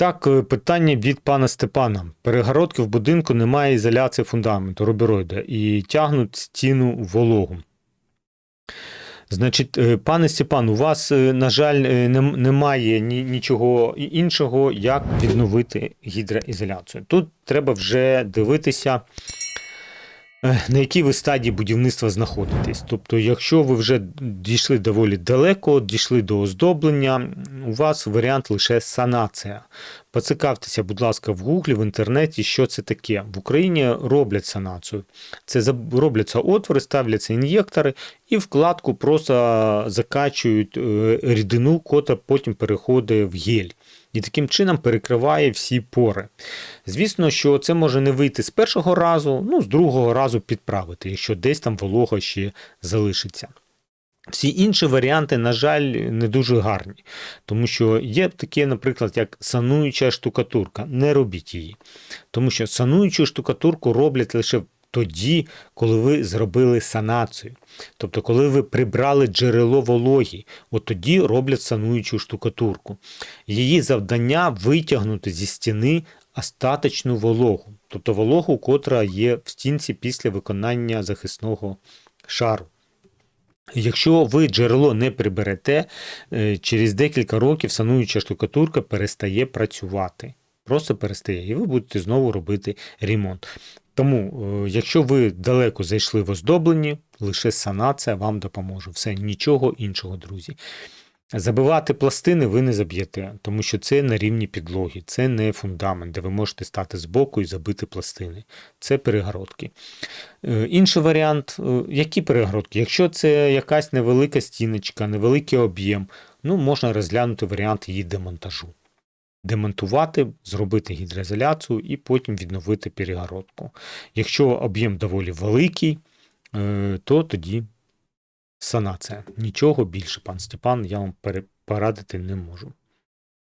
Так, е, питання від пана Степана. Перегородки в будинку немає ізоляції фундаменту рубероїда і тягнуть стіну вологу. Значить, е, пане Степан, у вас, е, на жаль, немає нічого іншого, як відновити гідроізоляцію. Тут треба вже дивитися, на якій ви стадії будівництва знаходитесь. Тобто, якщо ви вже дійшли доволі далеко, дійшли до оздоблення, у вас варіант лише санація. Поцікавтеся, будь ласка, в гуглі, в інтернеті, що це таке. В Україні роблять санацію. Це робляться отвори, ставляться ін'єктори і вкладку просто закачують е, рідину, котра потім переходить в гель. І таким чином перекриває всі пори. Звісно, що це може не вийти з першого разу, ну з другого разу підправити, якщо десь там волога ще залишиться. Всі інші варіанти, на жаль, не дуже гарні, тому що є таке, наприклад, як сануюча штукатурка. Не робіть її. Тому що сануючу штукатурку роблять лише тоді, коли ви зробили санацію. Тобто, коли ви прибрали джерело вологі, от тоді роблять сануючу штукатурку. Її завдання витягнути зі стіни остаточну вологу, тобто вологу, котра є в стінці після виконання захисного шару. Якщо ви джерело не приберете, е, через декілька років сануюча штукатурка перестає працювати. Просто перестає, і ви будете знову робити ремонт. Тому, е, якщо ви далеко зайшли в оздобленні, лише санація вам допоможе. Все, нічого іншого, друзі. Забивати пластини ви не заб'єте, тому що це на рівні підлоги, це не фундамент, де ви можете стати збоку і забити пластини. Це перегородки. Е, Інший варіант, е, які перегородки? Якщо це якась невелика стіночка, невеликий об'єм, ну можна розглянути варіант її демонтажу. Демонтувати, зробити гідроізоляцію і потім відновити перегородку. Якщо об'єм доволі великий, е, то тоді санація. Нічого більше, пан Степан, я вам порадити не можу.